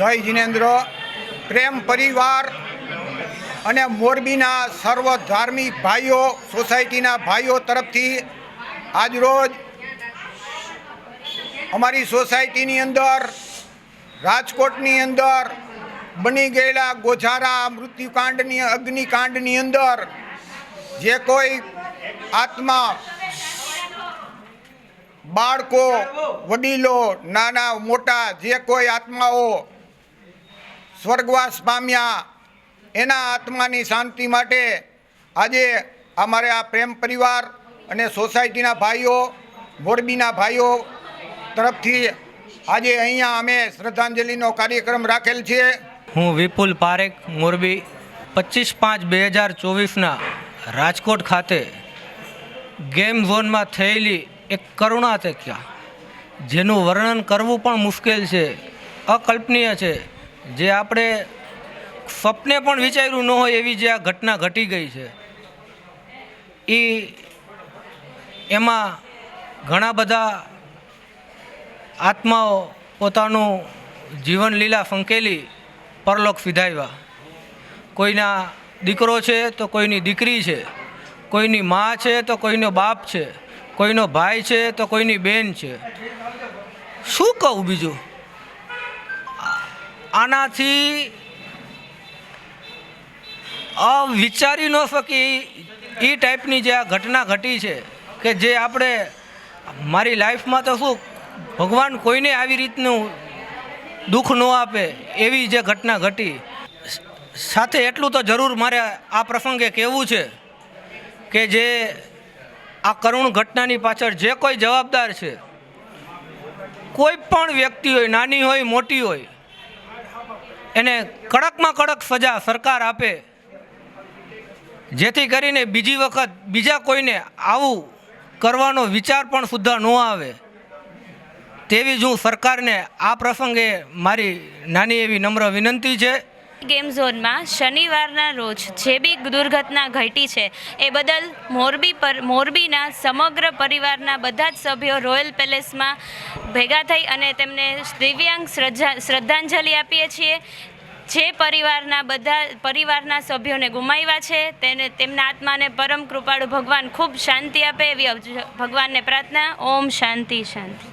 જય જિનેન્દ્ર. પ્રેમ પરિવાર અને મોરબીના સર્વ ધાર્મિક ભાઈઓ, સોસાયટીના ભાઈઓ તરફથી આજરોજ અમારી સોસાયટીની અંદર, રાજકોટની અંદર, બની ગયેલા ગોઝારા મૃત્યુકાંડની, અગ્નિકાંડની અંદર જે કોઈ આત્મા, બાળકો, વડીલો, નાના, મોટા જે કોઈ આત્માઓ સ્વર્ગવાસ પામ્યા. એના આત્માની શાંતિ માટે આજે અમારે આ પ્રેમ પરિવાર અને સોસાયટીના ભાઈઓ, મોરબીના ભાઈઓ તરફથી આજે અહીંયા અમે શ્રદ્ધાંજલિનો કાર્યક્રમ રાખેલ છે. હું વિપુલ પારેખ, મોરબી, પચીસ પાંચ બે હજાર ચોવીસના રાજકોટ ખાતે ગેમ ઝોનમાં થયેલી એક કરુણા તક્યા જેનું વર્ણન કરવું પણ મુશ્કેલ છે, અકલ્પનીય છે. જે આપણે સ્વપ્ને પણ વિચાર્યું ન હોય એવી જે આ ઘટના ઘટી ગઈ છે એ એમાં ઘણા બધા આત્માઓ પોતાનું જીવન લીલા સંકેલી પરલોક સિધાવ્યા. કોઈના દીકરો છે તો કોઈની દીકરી છે, કોઈની મા છે તો કોઈનો બાપ છે, કોઈનો ભાઈ છે તો કોઈની બેન છે. શું કહું બીજું? આનાથી વિચારી ન શકી એ ટાઈપની જે આ ઘટના ઘટી છે કે જે આપણે મારી લાઈફમાં તો શું ભગવાન કોઈને આવી રીતનું દુઃખ ન આપે એવી જે ઘટના ઘટી. સાથે એટલું તો જરૂર મારે આ પ્રસંગે કહેવું છે કે જે આ કરુણ ઘટનાની પાછળ જે કોઈ જવાબદાર છે, કોઈ પણ વ્યક્તિ હોય, નાની હોય, મોટી હોય એને કડકમાં કડક સજા સરકાર આપે. જેથી કરીને બીજી વખત બીજા કોઈને આવું કરવાનો વિચાર પણ સુદ્ધા ન આવે. તેવી જ હું સરકારને આ પ્રસંગે મારી નાની એવી નમ્ર વિનંતી છે. ગેમ ઝોનમાં શનિવારના રોજ જે બી દુર્ઘટના ઘટી છે, એ બદલ મોરબી પર, મોરબીના સમગ્ર પરિવારના બધા જ સભ્યો રોયલ પેલેસમાં ભેગા થઈ અને તેમને દિવ્યાંગ શ્રદ્ધા, શ્રદ્ધાંજલિ આપીએ છીએ. જે પરિવારના બધા, પરિવારના સભ્યોને ગુમાવ્યા છે, તેને, તેમના આત્માને પરમ કૃપાળુ ભગવાન ખૂબ શાંતિ આપે એવી ભગવાનને પ્રાર્થના. ઓમ શાંતિ શાંતિ.